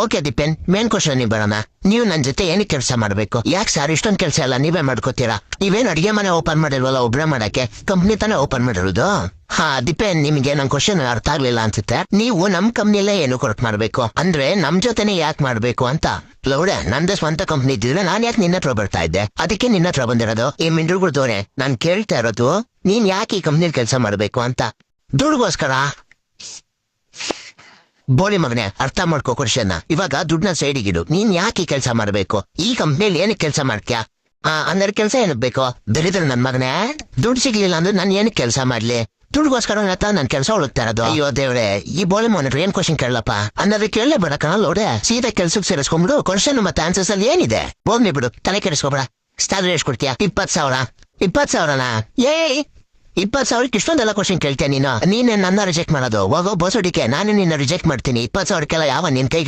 Okay ದಿಪೆನ್, main question ಬರೋಣ. ನೀವು ನನ್ ಜೊತೆ ಏನಕ್ಕೆ ಕೆಲಸ ಮಾಡಬೇಕು? ಯಾಕೆ ಸರ್ ಇಷ್ಟೊಂದು ಕೆಲಸ ಎಲ್ಲ ನೀವೇ ಮಾಡ್ಕೋತೀರಾ? ನೀವೇನು ಅಡಿಗೆ ಮನೆ ಓಪನ್ ಮಾಡಿಲ್ವಲ್ಲ ಒಬ್ರೇ ಮಾಡಕ್ಕೆ? ಕಂಪ್ನಿ ತಾನೇ ಓಪನ್ ಮಾಡಿರೋದು? ಹಾ, ದಿಪೆನ್, ನಿಮಗೆ ನನ್ ಕ್ವಶನ್ ಅರ್ಥ ಆಗ್ಲಿಲ್ಲ ಅನ್ಸುತ್ತೆ. ನೀವು ನಮ್ ಕಂಪ್ನಿಲೇ ಏನು ಕೊರಟ್ ಮಾಡ್ಬೇಕು? ಅಂದ್ರೆ ನಮ್ ಜೊತೆನೆ ಯಾಕೆ ಮಾಡ್ಬೇಕು ಅಂತ? ಲೌಡೆ, ನಂದೇ ಸ್ವಂತ ಕಂಪ್ನಿ ಇದ್ದಿದ್ರೆ ನಾನ್ ಯಾಕೆ ನಿನ್ನ ಹತ್ರ ಬರ್ತಾ ಇದ್ದೆ? ಅದಕ್ಕೆ ನಿನ್ನ ಹತ್ರ ಬಂದಿರೋದು? ಈ ಮಿಂಡ್ರುಗುಳ್ದೋರೆ ನಾನ್ ಕೇಳ್ತಾ ಇರೋದು, ನೀನ್ ಯಾಕೆ ಈ ಕಂಪ್ನಿಲಿ ಕೆಲಸ ಮಾಡ್ಬೇಕು ಅಂತ? ದುಡ್ಗೋಸ್ಕರ ಬೋಳಿ ಮಗನೇ, ಅರ್ಥ ಮಾಡ್ಕೋ ಕ್ವಶನ್ ಇವಾಗ ದುಡ್ಡನ್ನ ಸೈಡಿಗಿಡು ನೀನ್ ಯಾಕೆ ಕೆಲಸ ಮಾಡ್ಬೇಕು? ಈ ಕಂಪ್ನಿಯಲ್ಲಿ ಏನಕ್ಕೆ ಕೆಲಸ ಮಾಡ್ತೀಯ? ಆ ಅಂದ್ರೆ ಕೆಲಸ ಏನಕ್ ಬೇಕು? ದರಿದ್ರ ನನ್ ಮಗನೇ. ದುಡ್ಡು ಸಿಗ್ಲಿಲ್ಲ ಅಂದ್ರೆ ನಾನು ಏನಕ್ಕೆ ಕೆಲಸ ಮಾಡ್ಲಿ? ದುಡ್ಗೋಸ್ಕರ ನತ್ತ ನನ್ ಕೆಲಸ ಹುಡುಕ್ತಾ ಇರೋದು. ಅಯ್ಯೋ ದೇವ್ರೆ, ಈ ಬೋಳಿ ಮೋನರ್ ಏನ್ ಕ್ವಶನ್ ಕೇಳಪ್ಪ? ಅನ್ನೋದು ಕೇಳಲೇ ಬೇಡ ಕಣಲ್ಲೋಡೆ ಸೀದಾ ಕೆಲ್ಸಕ್ಕೆ ಸೇರಿಸ್ಕೊಂಡ್ಬಿಡು ಕ್ವಶನ್ ಮತ್ತೆ ಆನ್ಸರ್ಸ್ ಅಲ್ಲಿ ಏನಿದೆ? ಹೋಗ್ಲಿ ಬಿಡು, ತಲೆ ಕೆಡಿಸ್ಕೊಬೇಡ. ಸ್ಟಾರ್ ಎಷ್ಟು ಕೊಡ್ತೀಯಾ? ಇಪ್ಪತ್ ಸಾವಿರ. ಇಪ್ಪತ್ ಸಾವಿರನಾ? ಏಯ್! ಇಪ್ಪತ್ ಸಾವಿರಕ್ಕೆ ಇಷ್ಟೊಂದೆಲ್ಲ ಕ್ವಶನ್ ಕೇಳ್ತೀಯ ನೀನು? ನೀನೇ ನನ್ನ ರಿಜೆಕ್ಟ್ ಮಾಡೋದು. ಹೋಗೋ ಬೋಸಡಿಕೆ ನಾನೇ ನಿನ್ನ ರಿಜೆಕ್ಟ್ ಮಾಡ್ತೀನಿ. ಇಪ್ಪತ್ ಸಾವಿರಕ್ಕೆಲ್ಲ ಯಾವ ನಿನ್ ಕೈ